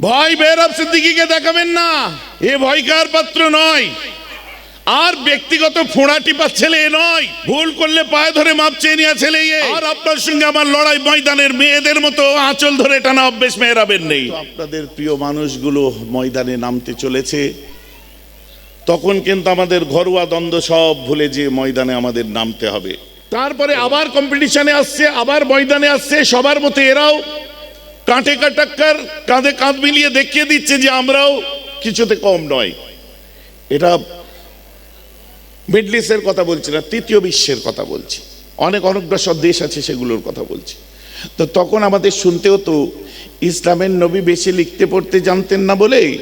ভয় বেরব সিদ্দিকিকে দেখাবেন না। এ ভয়কার পাত্র নয়। আর ব্যক্তিগত ফোঁড়া টিপার ছেলে নয়। ভুল করলে পায়ে ধরে মাপ চেয়ে নেওয়া ছেলে। আর আপনার সঙ্গে আমার লড়াই ময়দানের মেয়েদের মতো আঁচল ধরে টানা অভ্যেস মেয়েরাবেন নেই। আপনাদের প্রিয় মানুষগুলো ময়দানে নামতে চলেছে। তখন কিন্তু আমাদের ঘরোয়া দ্বন্দ্ব সব ভুলে যে ময়দানে আমাদের নামতে হবে। তারপরে আবার কম্পিটিশনে আসছে আবার ময়দানে আসছে সবার মতো এরাও। কাঁটে কাটাক্কার কাঁধে কাঁধ মিলিয়ে দেখিয়ে দিচ্ছে যে আমরাও কিছুতে কম নয়। এটা মিডল ইস্টের কথা বলছি না, তৃতীয় বিশ্বের কথা বলছি। অনেক অনগ্রসর দেশ আছে সেগুলোর কথা বলছি। তো তখন আমাদের শুনতে হতো, ইসলামের নবী বেশি লিখতে পড়তে জানতেন না বলে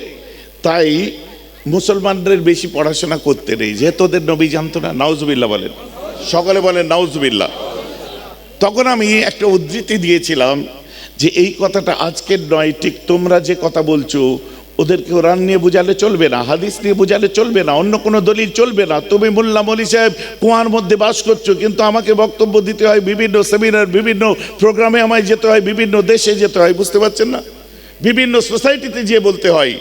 তাই মুসলমানদের বেশি পড়াশোনা করতে নেই। যেহেতু ওদের নবী জানতো না নাউজবিল্লা বলেন। সকলে বলেন নাউজবিল্লা তখন আমি একটা উদ্ধৃতি দিয়েছিলাম যে এই কথাটা আজকের নয়, ঠিক তোমরা যে কথা বলছো ওদেরকে কোরআন নিয়ে বোঝালে চলবে না, হাদিস নিয়ে বুঝালে চলবে না, অন্য কোনো দলিল চলবে না। তুমি মোল্লা মলি সাহেব কুয়ার মধ্যে বাস করছ, কিন্তু আমাকে বক্তব্য দিতে হয় বিভিন্ন সেমিনার বিভিন্ন প্রোগ্রামে আমায় যেতে হয়, বিভিন্ন দেশে যেতে হয়, বুঝতে পারছেন না? বিভিন্ন সোসাইটিতে যেয়ে বলতে হয়।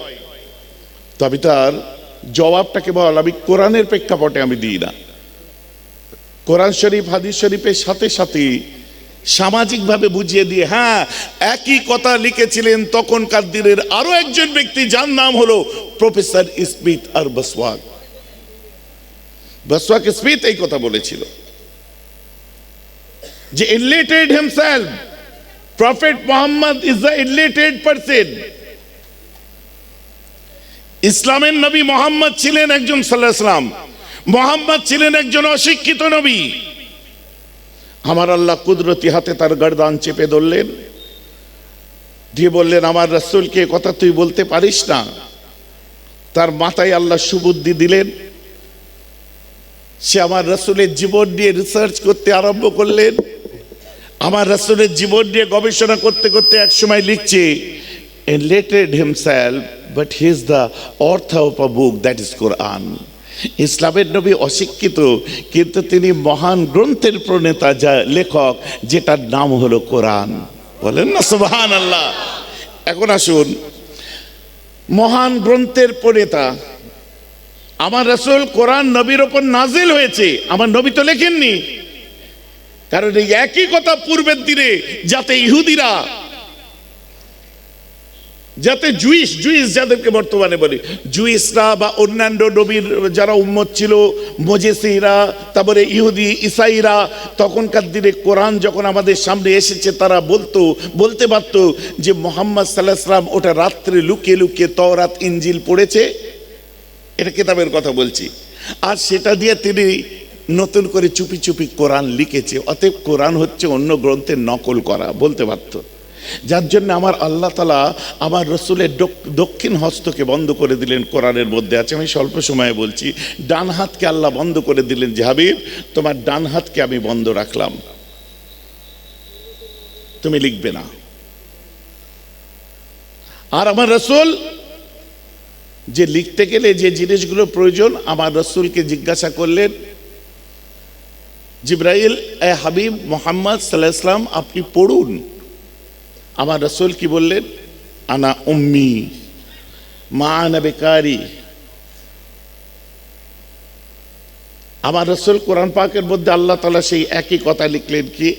তবে তার জবাবটাকে বল, আমি কোরআনের প্রেক্ষাপটে আমি দিই না। কোরআন শরীফ, হাদিস শরীফের সাথে সাথে সামাজিকভাবে বুঝিয়ে দিয়ে হ্যাঁ একই কথা লিখেছিলেন তখনকার দিনের আরও একজন ব্যক্তি যার নাম হলো প্রফেসর স্মিথ আর বসওয়াক। বসওয়াক স্মিথ এই কথা বলেছিল যে enlightened himself prophet Mohammad is the enlightened person ইসলামের নবী মোহাম্মদ ছিলেন একজন সাল্লাহ সাল্লাম মোহাম্মদ ছিলেন একজন অশিক্ষিত নবী। আমার আল্লাহ কুদরতি হাতে তার গর্দান চেপে ধরলেন। দিয়ে বললেন, আমার রসুলকে কথা তুই বলতে পারিস না? তার মাথায় আল্লাহ সুবুদ্ধি দিলেন। সে আমার রসুলের জীবন নিয়ে রিসার্চ করতে আরম্ভ করলেন। আমার রসুলের জীবন নিয়ে গবেষণা করতে করতে এক সময় লিখছে enlated himself, but he is the author of a book that is Quran. ইসলামের নবী অশিক্ষিত, কিন্তু তিনি মহান গ্রন্থের প্রণেতা, যা লেখক, যেটার নাম হলো কোরআন। বলেন না সুবহান আল্লাহ এখন আসুন, মহান গ্রন্থের প্রণেতা, আমার রসুল কোরআন নবীর ওপর নাজিল হয়েছে, আমার নবী তো লেখেননি। কারণ এই একই কথা পূর্বের দিনে, যাতে ইহুদিরা যাতে জুইস জুইস যাদেরকে বর্তমানে বলি জুইসরা বা অন্যান্য নবীর যারা উম্মত ছিল, মজেসিরা, তারপরে ইহুদি, ইসাইরা, তখনকার দিনে কোরআন যখন আমাদের সামনে এসেছে, তারা বলতো, বলতে পারতো যে মোহাম্মদ সাল্লাহ সাল্লাম ওটা রাত্রে লুকিয়ে লুকিয়ে তরাত ইঞ্জিল পড়েছে। এটা কেতাবের কথা বলছি। আর সেটা দিয়ে তিনি নতুন করে চুপি চুপি কোরআন লিখেছে, অতএব কোরআন হচ্ছে অন্য গ্রন্থের নকল করা, বলতে পারতো। যার জন্য আমার আল্লাহ তালা আমার রসুলের দক্ষিণ হস্তকে বন্ধ করে দিলেন কোরআনের মধ্যে আছে। আমি স্বল্প সময়ে বলছি, ডান হাতকে আল্লাহ বন্ধ করে দিলেন যে, হাবিব, তোমার ডান হাতকে আমি বন্ধ রাখলাম। তুমি লিখবে না। আর আমার রসুল, যে লিখতে গেলে যে জিনিসগুলো প্রয়োজন, আমার রসুলকে জিজ্ঞাসা করলেন, জিব্রাইল, এ হাবিব মোহাম্মদ সাল্লাহ আপনি পড়ুন। আমার রসুল কি বললেন আনা উম্মি মা আনা বেকারি আমার রসুল কোরআন পাকের মধ্যে আল্লাহ তালা সেই একই কথা লিখলেন কি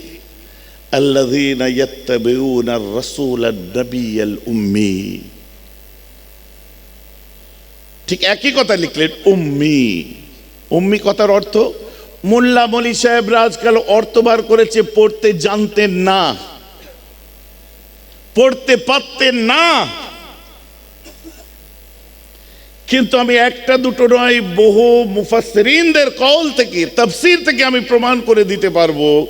الذين يتبعون الرسول النبي الأمي ঠিক একই কথা লিখলেন উম্মি উম্মি কথার অর্থ মোল্লা মলি সাহেবরা আজকাল অর্থ বার করেছে পড়তে জানতেন না পড়তে পারতেন না। কিন্তু আমি একটা দুটো নয়, বহু মুফাসসিরিনদের কল থেকে, তাফসীর থেকে আমি প্রমাণ করে দিতে পারব।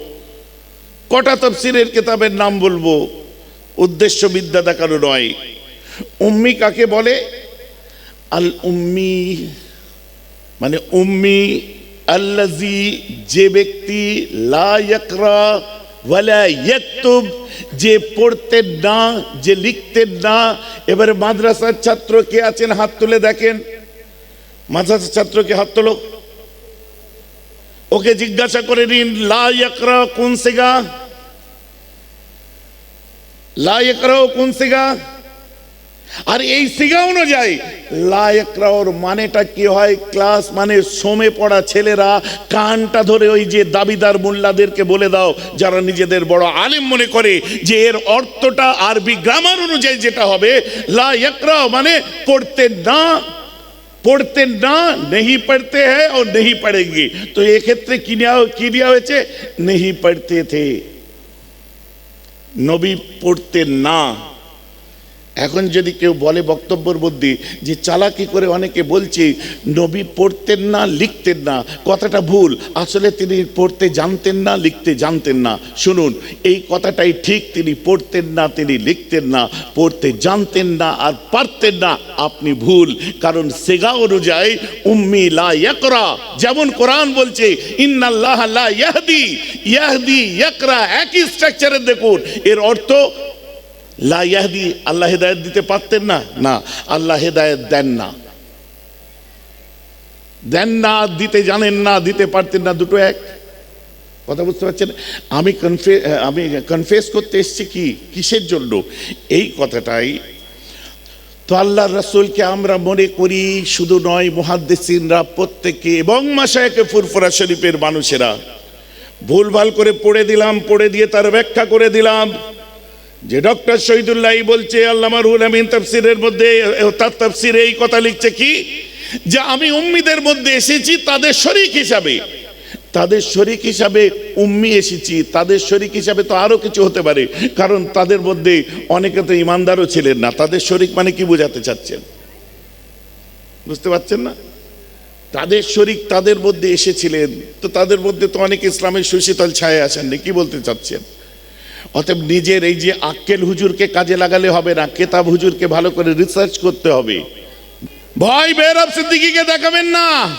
কটা তাফসীরের কিতাবের নাম বলব? উদ্দেশ্য বিদ্যা দেখানো নয়। উম্মি কাকে বলে? আল উম্মি মানে উম্মি আল্লাজি যে ব্যক্তি লা ইয়াকরা যে পড়তেন না, যে লিখতেন না। এবারে মাদ্রাসার ছাত্র কে আছেন? হাত তুলে দেখেন। মাদ্রাসার ছাত্রকে হাত তোলো। ওকে জিজ্ঞাসা করে নিন, লা ইয়াকরা কোন সিগা? লা কোন সেগা? আর এই সিগা অনুযায়ী লায়করাওর মানেটা কি হয়? ক্লাস মানে সোমে পড়া ছেলেরা কানটা ধরে ওই যে দাবিদার মোল্লাদেরকে বলে দাও, যারা নিজেদের বড় আলেম মনে করে যে এর অর্থটা আরবি গ্রামার অনুযায়ী যেটা হবে, লায়করাও মানে পড়তে না পড়তে না, নেহি পড়তে হ্যাঁ ও নেহি পড়েঙ্গে তো এক্ষেত্রে কি নেওয়া কি নেওয়া হয়েছে? নেহি পড়তে থে। নবী পড়তে না। এখন যদি কেউ বলে বক্তব্যের মধ্যে যে চালাকি করে অনেকে বলছে, নবী পড়তেন না, লিখতেন না। কথাটা ভুল। আসলে তিনি পড়তে জানতেন না, লিখতে জানতেন না। শুনুন, এই কথাটাই ঠিক, তিনি পড়তেন না, তিনি লিখতেন না। পড়তে জানতেন না আর পারতেন না, আপনি ভুল। কারণ সেগা অনুযায়ী, উম্মি লা ইয়াকরা। যেমন কোরআন বলছে, ইন্নাল্লাহ লা ইয়াহদি ইয়াহদি ইয়াকরা। একই স্ট্রাকচারে দেখুন। এর অর্থ লা ইয়াহদি, আল্লাহ হেদায়ত দিতে পারতেন না? না, আল্লাহ হেদায়ত দেন না। দেন না, দিতে জানেন না, দিতে পারতেন না, দুটো এক। কথা বুঝতে পারছেন? আমি কনফে আমি কনফেস করতে এসেছি কি? কিসের জন্য? এই কথাটাই। তো আল্লাহ রসুলকে আমরা মনে করি, শুধু নয়, মহাদ্দেসিনরা, প্রত্যেকে এবং মাসায়কে ফুরফুরা শরীফের মানুষেরা। ভুলভাল করে পড়ে দিলাম, পড়ে দিয়ে তার ব্যাখ্যা করে দিলাম। যে ডক্টর শহীদুল্লাহ বলছে আমিন তাফসিরের মধ্যে তার তাফসিরে এই কথা লিখছে কি? যে আমি উম্মিদের মধ্যে এসেছি, তাদের শরিক হিসাবে। তাদের শরিক হিসাবে উম্মি এসেছি, তাদের শরিক হিসাবে তো আরও কিছু হতে পারে, কারণ তাদের মধ্যে অনেকে তো ইমানদারও ছিলেন না। তাদের শরিক মানে কি বোঝাতে চাচ্ছেন? বুঝতে পারছেন না? তাদের শরিক তাদের মধ্যে এসেছিলেন, তো তাদের মধ্যে তো অনেক ইসলামের সুশীতল ছায়া আসেননি, কি বলতে চাচ্ছেন? অতএব নিজের এই যে আক্কেল হুজুরকে কাজে লাগালে হবে না, কেতাব হুজুরকে ভালো করে রিসার্চ করতে হবে। ভয় বেরব সিদ্দিকিকে দেখাবেন না।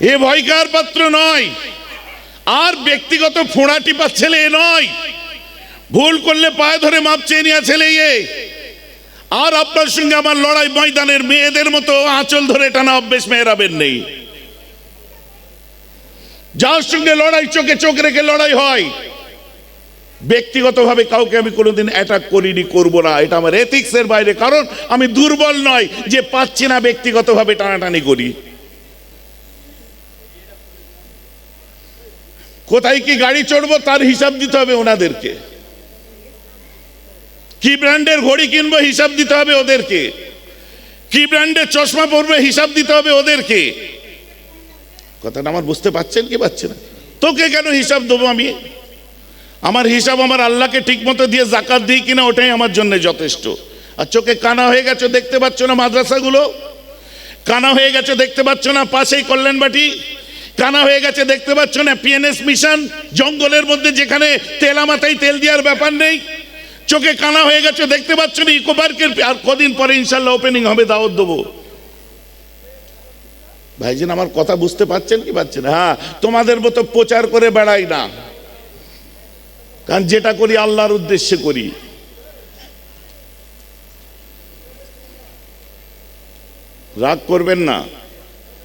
এ ভয়কার পাত্র নয়। আর ব্যক্তিগত ফোঁড়া টিপার ছেলে নয়। ভুল করলে পায়ে ধরে মাপ চেয়ে নেওয়া ছেলে এ। আর আপনার সঙ্গে আমার লড়াই ময়দানের মেয়েদের মতো আঁচল ধরে টানা অভ্যেস মেয়েরাবেন নেই। যার সঙ্গে লড়াই চোখে চোখ রেখে লড়াই হয় ব্যক্তিগতভাবে কাউকে আমি কোনোদিন অ্যাটাক করিনি, করব না। এটা আমার এথিক্সের বাইরে, কারণ আমি দুর্বল নয় যে পাচ্ছি না ব্যক্তিগতভাবে টানাটানি করি। কোথায় কি গাড়ি চড়বো, তার হিসাব দিতে হবে ওনাদেরকে। কি ব্র্যান্ডের ঘড়ি কিনবো, হিসাব দিতে হবে ওদেরকে। কি ব্র্যান্ডের চশমা পরবে, হিসাব দিতে হবে ওদেরকে। কথাটা আমার বুঝতে পারছেন কি পাচ্ছেন না? তোকে কেন হিসাব দেবো আমি? আমার হিসাব আমার আল্লাহকে ঠিক মতো দিয়ে জাকাত দিই কিনা ওটাই আমার জন্য যথেষ্ট। আর চোখে কানা হয়ে গেছে, দেখতে পাচ্ছ না মাদ্রাসাগুলো? কানা হয়ে গেছে, দেখতে পাচ্ছ না পাশেই কল্যাণবাটি কানা হয়ে গেছে, দেখতে পাচ্ছ না পিএনএস মিশন? জঙ্গলের মধ্যে যেখানে তেলা মাথায় তেল দেওয়ার ব্যাপার নেই। চোখে কানা হয়ে গেছে, দেখতে পাচ্ছ না ইকো পার্কের আর কদিন পরে ইনশাল্লাহ ওপেনিং হবে, দাওয়াত দেবো। ভাইজান, আমার কথা বুঝতে পারছেন কি পাচ্ছেন হ্যাঁ তোমাদের মতো প্রচার করে বেড়াই না। কারণ যেটা করি আল্লাহর উদ্দেশ্যে করি। রাগ করবেন না।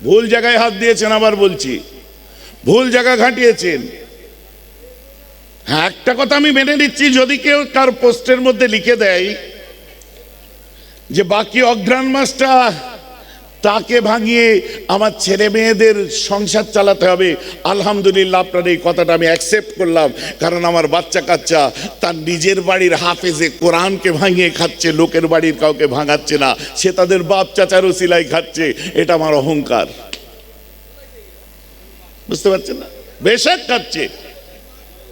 ভুল জায়গায় হাত দিয়েছেন আবার বলছি। ভুল জায়গা ঘাঁটিয়েছেন। হ্যাঁ একটা কথা আমি মেনে নিচ্ছি, যদি কেউ কার পোস্টের মধ্যে লিখে দেয় যে বাকি অঘ্রাণ মাসটা তাকে ভাঙিয়ে আমার ছেলে মেয়েদের সংসার চালাতে হবে। আলহামদুলিল্লাহ আপনার এই কথাটা আমি অ্যাকসেপ্ট করলাম। কারণ আমার বাচ্চা কাচ্চা তার নিজের বাড়ির হাফেজে কোরআনকে ভাঙিয়ে খাচ্ছে, লোকের বাড়ির কাউকে ভাঙাচ্ছে না। সে তাদের বাপ চাচারও সিলাই খাচ্ছে। এটা আমার অহংকার। বুঝতে পারছেন না? বেশাক খাচ্ছে।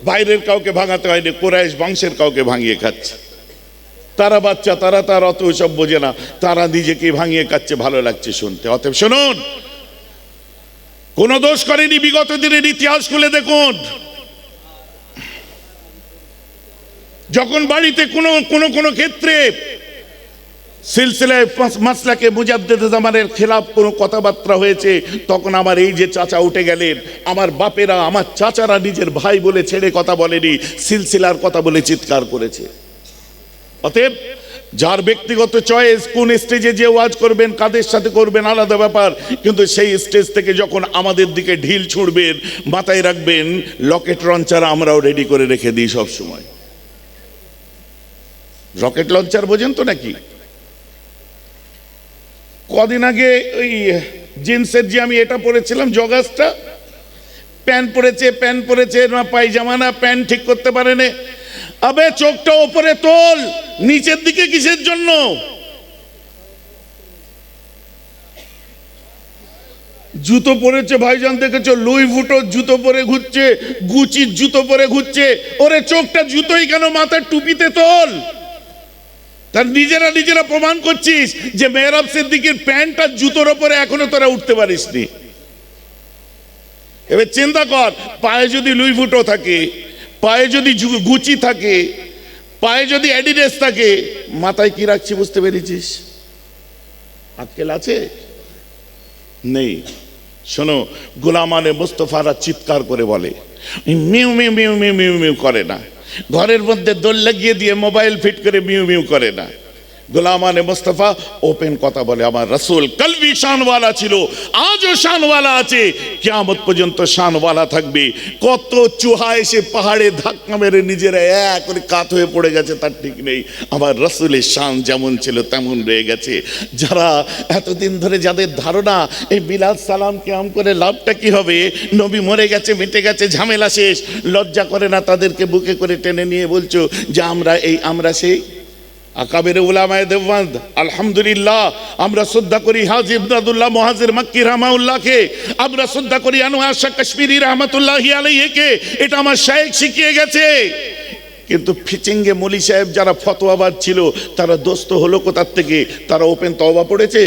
বাইরের কাউকে ভাঙাতে হয়নি, কোরাইশ বংশের কাউকে ভাঙিয়ে খাচ্ছে। তারা বাচ্চা, তারা তার অত সব বোঝে না। তারা নিজেকে ভাঙিয়ে খাচ্ছে ভালো লাগছে শুনতে। অতএব শুনুন। কোন দোষ করেনি বিগত দিনের ইতিহাস খুলে দেখুন। যখন বাড়িতে কোনো কোনো কোনো ক্ষেত্রে সিলসিলায় মাস- মাসলাকে মুজাদ্দেদ জামানের খেলাফ কোনো কথাবার্তা হয়েছে, তখন আমার এই যে চাচা উঠে গেলেন, আমার বাপেরা, আমার চাচারা নিজের ভাই বলে ছেড়ে কথা বলেনি, সিলসিলার কথা বলে চিৎকার করেছে। অতএব যার ব্যক্তিগত চয়েস কোন স্টেজে যে ওয়াজ করবেন, কাদের সাথে করবেন, আলাদা ব্যাপার। কিন্তু সেই স্টেজ থেকে যখন আমাদের দিকে ঢিল ছুঁড়বেন, মাথায় রাখবেন লকেট লঞ্চার আমরাও রেডি করে রেখে দিই সব সময় রকেট লঞ্চার বোঝেন তো নাকি? কদিন আগে ওই জিন্সের যে আমি এটা পরেছিলাম, জগাসটা, প্যান্ট পরেছে প্যান্ট পরেছে, না পায়জামা, না প্যান্ট ঠিক করতে পারে না আবে চোখটা ওপরে তোল, নিচের দিকে কিসের জন্য? জুতো পরেছে, ভাইজান দেখেছ? লুই ফুটোর জুতো পরে ঘুরছে গুচির জুতো পরে ঘুরছে। ওরে চোখটা জুতোই কেন মাথার টুপিতে তোল? তার নিজেরা নিজেরা প্রমাণ করছিস যে মেহরাব সিদ্দিকের প্যান্ট আর জুতোর ওপরে এখনও তোরা উঠতে পারিসনি। এবার চিন্তা কর, পায়ে যদি লুই ফুটো থাকে পায়ে যদি গুচি থাকে, পায়ে যদি অ্যাডিডেস থাকে, মাথায় কি রাখছি বুঝতে পেরেছিস? আজকাল আছে? নেই। শোনো গোলামানে মুস্তফারা চিৎকার করে বলে মিউ মিউ মিউ মিউ মিউ মিউ করে না। ঘরের মধ্যে দোল লাগিয়ে দিয়ে মোবাইল ফিট করে মিউ মিউ করে না। গোলামানে মোস্তফা ওপেন কথা বলে, আমার রসুল কলবি শানওয়ালা ছিল, আজও শানওয়ালা আছে। কিয়ামত পর্যন্ত শানওয়ালা থাকবে। কত চুহা এসে পাহাড়ে ধাক্কা মেরে নিজেরা এক কাত হয়ে পড়ে গেছে, তার ঠিক নেই। আমার রসুলের শান যেমন ছিল, তেমন রয়ে গেছে। যারা এতদিন ধরে যাদের ধারণা, এই বিলাল সালাম কেমন করে লাভটা কি হবে? নবী মরে গেছে, মিটে গেছে, ঝামেলা শেষ। লজ্জা করে না তাদেরকে বুকে করে টেনে নিয়ে বলছো যে, আমরা এই, আমরা সেই আকাবের উলামায়ে দেওয়ান্দ আলহামদুলিল্লাহ, আমরা শ্রদ্ধা করি হাজি ইবনাদুল্লাহ মহাজির মাক্কি রহমাউল্লাহকে আমরা শ্রদ্ধা করি আনোয়ার শাহ কাশ্মীরি রহমতুল্লাহ আলাইহিকে, এটা আমার শায়েখ শিখিয়ে গেছে। কিন্তু ফিচিঙ্গে মলি সাহেব যারা ফতোয়াবাদ ছিল, তারা দোস্ত হলো কোথার থেকে? তারা ওপেন তওবা পড়েছে?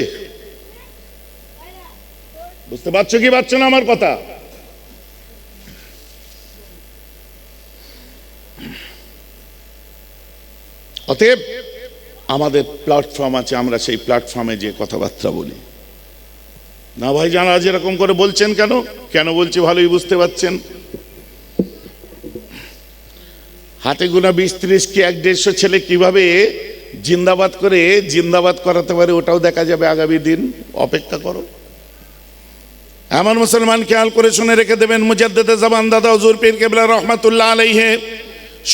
বুঝতে পারছ কি পারছ না আমার কথা? অতএব আমাদের প্ল্যাটফর্ম আছে, আমরা সেই প্ল্যাটফর্মে যে কথাবার্তা বলি। না ভাই জানা যেরকম করে বলছেন কেন? কেন বলছি ভালোই বুঝতে পারছেন? হাতে গোনা বিশ ত্রিশ কি এক দেড়শো ছেলে কীভাবে জিন্দাবাদ করে জিন্দাবাদ করাতে পারে ওটাও দেখা যাবে আগামী দিন? অপেক্ষা করো। এমন মুসলমান খেয়াল করে শুনে রেখে দেবেন মুজাদ্দেদে জামান দাদা হজুর পীর কেবলা রহমাতুল্লাহ আলাইহে।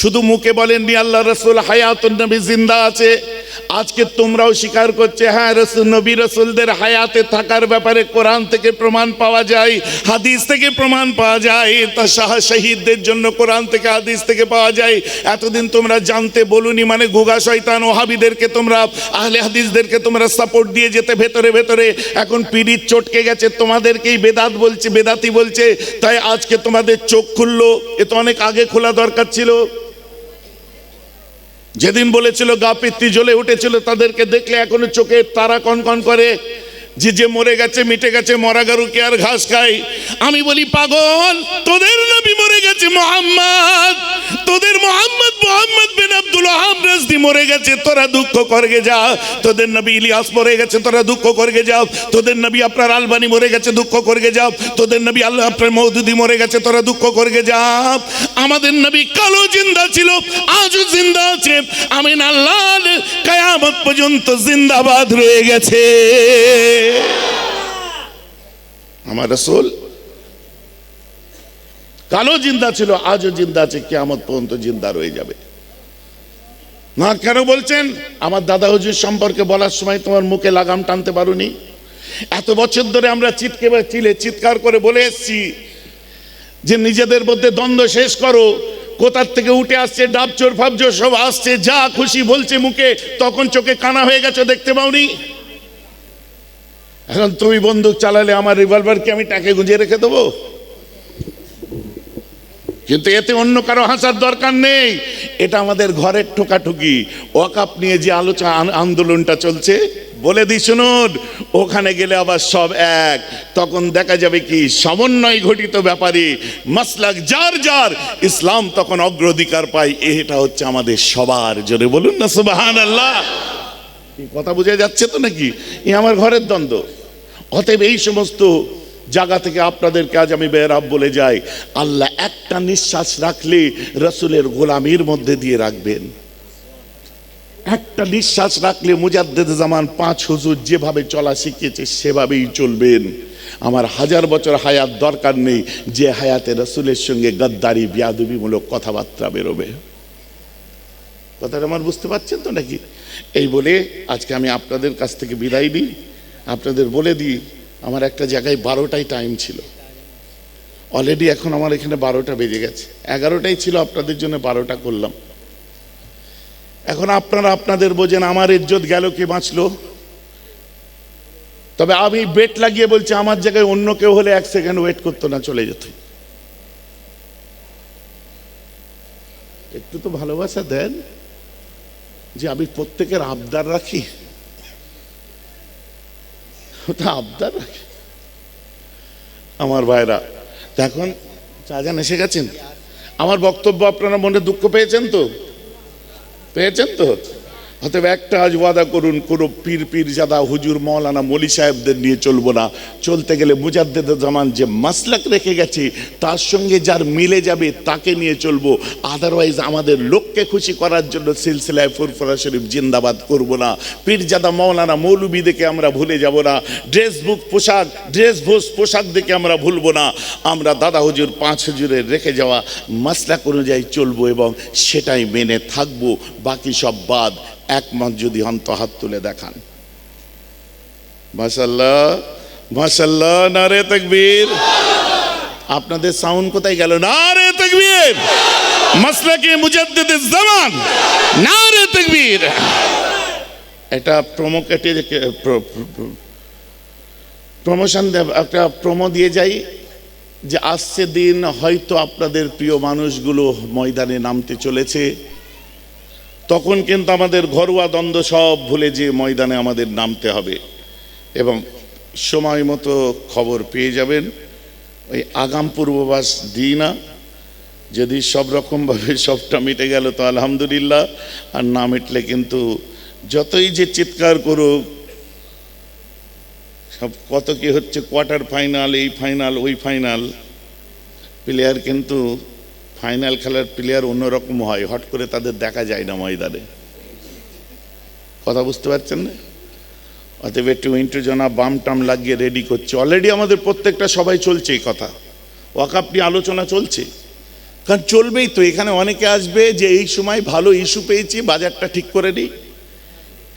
শুধু মুখে বলেননি আল্লাহ রসুল হায়াতুন নবী জিন্দা আছে। আজকে তোমরাও স্বীকার করছে হ্যাঁ রসুল, নবী রসুলদের হায়াতে থাকার ব্যাপারে কোরআন থেকে প্রমাণ পাওয়া যায়, হাদিস থেকে প্রমাণ পাওয়া যায় তা শাহ শহীদদের জন্য কোরআন থেকে হাদিস থেকে পাওয়া যায়। এতদিন তোমরা জানতে বলুনি মানে গুগা শয়তান ওহাবিদেরকে তোমরা, আহলে হাদিসদেরকে তোমরা সাপোর্ট দিয়ে যেতে ভেতরে ভেতরে। এখন পিড়িত চটকে গেছে, তোমাদেরকেই বেদাত বলছে, বেদাতি বলছে, তাই আজকে তোমাদের চোখ খুললো, এ তো অনেক আগে খোলা দরকার ছিল। যেদিন বলেছিল গা পিত্তি জ্বলে উঠেছিল, তাদেরকে দেখলে এখনও চোখে তারা কনকন করে, যে যে মরে গেছে, মিটে গেছে, মরা গরুকে আর ঘাস খাই আমি বলি, পাগল, তোদের নবী মরে গেছে মোহাম্মদ, তোদের মোহাম্মদ মোহাম্মদ বিন মরে গেছে, তোরা দুঃখ যা। তোদের নবী ইলিয়াস মরে গেছে, তোরা দুঃখ যাও তোদের নবী আপনার আলবানি মরে গেছে, দুঃখ যাও তোদের নবী আল্লাহ আপনার মৌদুদি মরে গেছে, তোরা দুঃখ আমাদের নবী কালো জিন্দা ছিল, আজও জিন্দা আছে। কায়ামত পর্যন্ত জিন্দাবাদ রয়ে গেছে। আমার রসুল, কালো জিন্দা ছিল, আজও জিন্দা আছে, কেয়ামত পর্যন্ত জিন্দা রয়ে যাবে। না, কেন বলছেন? আমার দাদা হুজুর সম্পর্কে বলার সময় তোমার মুখে লাগাম টানতে পারোনি। এত বছর ধরে আমরা চিৎকে চিলে চিৎকার করে বলে এসছি যে নিজেদের মধ্যে দ্বন্দ্ব শেষ করো। কোথার থেকে উঠে আসছে, ডাবচোর ফাবচোর সব আসছে, যা খুশি বলছে মুখে, তখন চোখে কানা হয়ে গেছো দেখতে পাওনি? এখন তুমি বন্দুক চালালে আমার রিভলভারকে আমি টাকে গুঁজে রেখে দেবো? কিন্তু এতে অন্য কারও হাসার দরকার নেই। এটা আমাদের ঘরের ঠোকাঠুকি। ওয়াকাপ নিয়ে যে আলোচনা আন্দোলনটা চলছে, বলে দিই, শুনুন, ওখানে গেলে আবার সব এক। তখন দেখা যাবে কি, সমন্বয় ঘটিত ব্যাপারে, মাসলাক যার যার, ইসলাম তখন অগ্রাধিকার পায়। এটা হচ্ছে আমাদের সবার, জোরে বলুন না সুবাহান আল্লাহ কথা বোঝা যাচ্ছে তো নাকি? এ আমার ঘরের দ্বন্দ্ব। অতএব এই সমস্ত জায়গা থেকে আপনাদেরকে আজ আমি বেরাব বলে যাই। আল্লাহ একটা নিঃশ্বাস রাখলে রসুলের গোলামির মধ্যে দিয়ে রাখবেন। একটা নিঃশ্বাস রাখলে মুজাদ্দেদ জামান পাঁচ হুজুর যেভাবে চলা শিখিয়েছে সেভাবেই চলবেন। আমার হাজার বছর হায়াত দরকার নেই যে হায়াতে রসুলের সঙ্গে গদ্দারি, বিয়াদুবিমূলক কথাবার্তা বেরোবে। কথাটা আমার বুঝতে পারছেন তো নাকি? এই বলে আজকে আমি আপনাদের কাছ থেকে বিদায় দিই আপনাদের বলে দিই আমার একটা জায়গায় বারোটাই টাইম ছিল। অলরেডি এখন আমার এখানে বারোটা বেজে গেছে। এগারোটাই ছিল, আপনাদের জন্য বারোটা করলাম। এখন আপনারা আপনাদের বোঝেন, আমার ইজ্জত গেল কে বাঁচলো? তবে আমি বেট লাগিয়ে বলছি, আমার জায়গায় অন্য কেউ হলে এক সেকেন্ড ওয়েট করতো না, চলে যেত। একটু তো ভালোবাসা দেন যে আমি প্রত্যেকের আবদার রাখি। ওটা আবদার আমার ভাইরা এখন চাজান এসে গেছেন? আমার বক্তব্য আপনারা মনে দুঃখ পেয়েছেন তো? পেয়েছেন তো? অতএব একটা আজ ওয়াদা করুন, কোনো পীর পীর জাদা হুজুর মৌলানা মলি সাহেবদের নিয়ে চলবো না। চলতে গেলে মুজাদ্দেদ জামান যে মাসলাক রেখে গেছে, তার সঙ্গে যার মিলে যাবে তাকে নিয়ে চলবো। আদারওয়াইজ আমাদের লোককে খুশি করার জন্য সিলসিলায় ফুরফুরা শরীফ জিন্দাবাদ করব না। পীরজাদা মৌলানা মৌলবী দেখে আমরা ভুলে যাব না। ড্রেস বুক পোশাক, ড্রেস ভোস পোশাক দেখে আমরা ভুলবো না। আমরা দাদা হুজুর, পাঁচ হুজুরের রেখে যাওয়া মাসলাক অনুযায়ী চলবো এবং সেটাই মেনে থাকব। বাকি সব বাদ। একমত যদি হন তো হাত তুলে দেখান। মাসাল্লাহ মাসাল্লাহ তকবীর। আপনাদের সাউন্ড কোথায় গেল? নারে তকবীর। মাসলাকে মুজাদ্দিদ জামান। নারে তকবীর। এটা প্রোমো কেটে প্রমোশন একটা প্রোমো দিয়ে যাই যে আসছে দিন হয়তো আপনাদের প্রিয় মানুষগুলো ময়দানে নামতে চলেছে। তখন কিন্তু আমাদের ঘরোয়া দ্বন্দ্ব সব ভুলে যে ময়দানে আমাদের নামতে হবে। এবং সময় মতো খবর পেয়ে যাবেন। ওই আগাম পূর্ববাস দিই না যদি সব রকমভাবে সবটা মিটে গেল তো আলহামদুলিল্লাহ। আর না মিটলে কিন্তু যতই যে চিৎকার করুক, সব কত কি হচ্ছে, কোয়ার্টার ফাইনাল, এই ফাইনাল, ওই ফাইনাল, প্লেয়ার কিন্তু ফাইনাল খেলার প্লেয়ার অন্যরকম হয়, হট করে তাদের দেখা যায় না ময়দানে। কথা বুঝতে পারছেন না? অতএব একটু ইন্টু জনা বাম টাম লাগিয়ে রেডি করছে। অলরেডি আমাদের প্রত্যেকটা সবাই চলছে এই কথা। ওয়াকাপ নিয়ে আলোচনা চলছে। কারণ চলবেই তো, এখানে অনেকে আসবে যে এই সময় ভালো ইস্যু পেয়েছি, বাজারটা ঠিক করে নিই।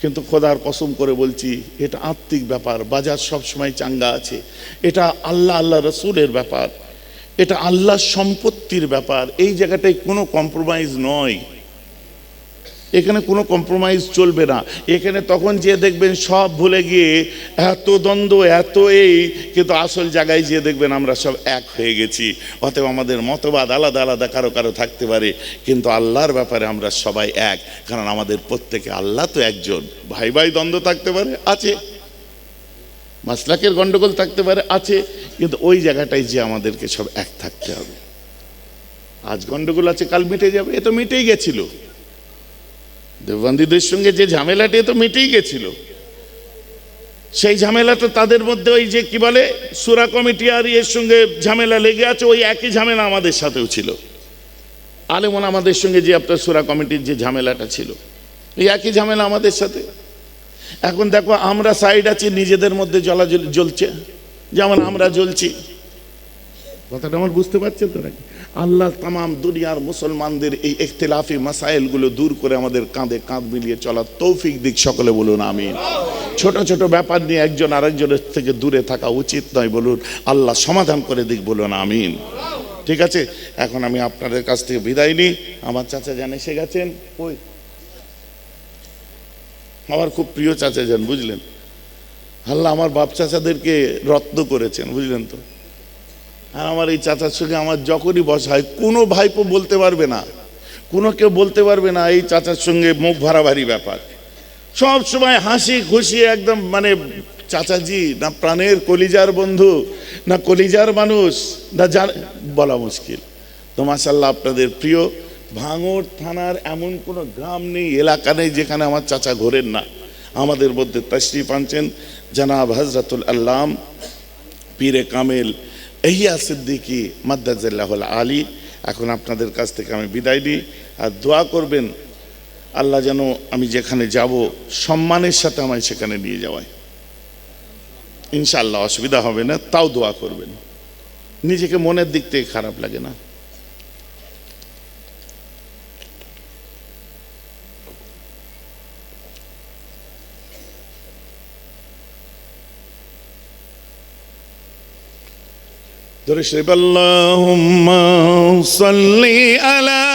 কিন্তু খোদার কসম করে বলছি, এটা আত্মিক ব্যাপার। বাজার সব সময় চাঙ্গা আছে। এটা আল্লাহ আল্লাহ রসুলের ব্যাপার। এটা আল্লাহর সম্পত্তির ব্যাপার। এই জায়গাটায় কোনো কম্প্রোমাইজ নয়। এখানে কোনো কম্প্রোমাইজ চলবে না। এখানে তখন যে দেখবেন সব ভুলে গিয়ে এত দ্বন্দ্ব, এত এই, কিন্তু আসল জায়গায় যেয়ে দেখবেন আমরা সব এক হয়ে গেছি। অতএব আমাদের মতবাদ আলাদা আলাদা, কারও কারও থাকতে পারে, কিন্তু আল্লাহর ব্যাপারে আমরা সবাই এক, কারণ আমাদের প্রত্যেকে আল্লাহ তো একজন। ভাই ভাই দ্বন্দ্ব থাকতে পারে? আছে। মাসলাকের গন্ডগোল থাকতে পারে, আছে, কিন্তু ওই জায়গাটায় যে আমাদেরকে সব এক থাকতে হবে। আজ গন্ডগোল আছে, কাল মিটে যাবে, এ তো মিটেই গেছিল। দেববন্দীদের সঙ্গে যে ঝামেলাটি, এ তো মিটেই গেছিল। সেই ঝামেলাটা তাদের মধ্যে ওই যে, কি বলে, সুরা কমিটি আর এর সঙ্গে ঝামেলা লেগে আছে, ওই একই ঝামেলা আমাদের সাথেও ছিল। আলেমন আমাদের সঙ্গে যে আপনার সুরা কমিটির যে ঝামেলাটা ছিল, এই একই ঝামেলা আমাদের সাথে। এখন দেখো, আমরা সাইড আছি, নিজেদের মধ্যে জ্বলা জ্বলছে। যেমন আমরা জ্বলছি। কথাটা আমার বুঝতে পারছেন তো নাকি? আল্লাহ তামাম দুনিয়ার মুসলমানদের এই ইখতিলাফি মাসাইলগুলো দূর করে আমাদের কাঁধে কাঁধ মিলিয়ে চলার তৌফিক দিক, সকলে বলুন, আমিন। ছোট ছোট ব্যাপার নিয়ে একজন আরেকজনের থেকে দূরে থাকা উচিত নয় বলুন, আল্লাহ সমাধান করে দিক বলুন, আমিন। ঠিক আছে? এখন আমি আপনাদের কাছ থেকে বিদায় নিই। আমার চাচা জান এসে গেছেন। ওই আমার খুব প্রিয় চাচা যান, বুঝলেন? আল্লাহ আমার বাপ চাচাদেরকে রত্ন করেছেন, বুঝলেন তো? আর আমার এই চাচার সঙ্গে আমার যখনই বসা হয়, কোনো ভাইপো বলতে পারবে না। কোনো কেউ বলতে পারবে না এই চাচার সঙ্গে মুখ ভাড়াভারি ব্যাপার। সব সময় হাসি খুশি একদম মানে চাচাজি, না প্রাণের কলিজার বন্ধু, না কলিজার মানুষ, না যার বলা মুশকিল। তো মাসাল্লাহ আপনাদের প্রিয় ভাঙড় থানার এমন কোনো গ্রাম নেই, এলাকা নেই যেখানে আমার চাচা ঘোরেন না। আমাদের মধ্যে তশরিফ আনছেন জানাব হজরতুল আল্লাম পীরে কামেল এহিয়া সিদ্দিকি মাদ্দাজুল আলী। এখন আপনাদের কাছ থেকে আমি বিদায় নিই আর দোয়া করবেন, আল্লাহ যেন আমি যেখানে যাব সম্মানের সাথে আমায় সেখানে নিয়ে যাওয়ায়। ইনশাল্লাহ অসুবিধা হবে না, তাও দোয়া করবেন। নিজেকে মনের দিক থেকে খারাপ লাগে না। ধরে শরীফ আল্লাহুম্মা সাল্লি আলা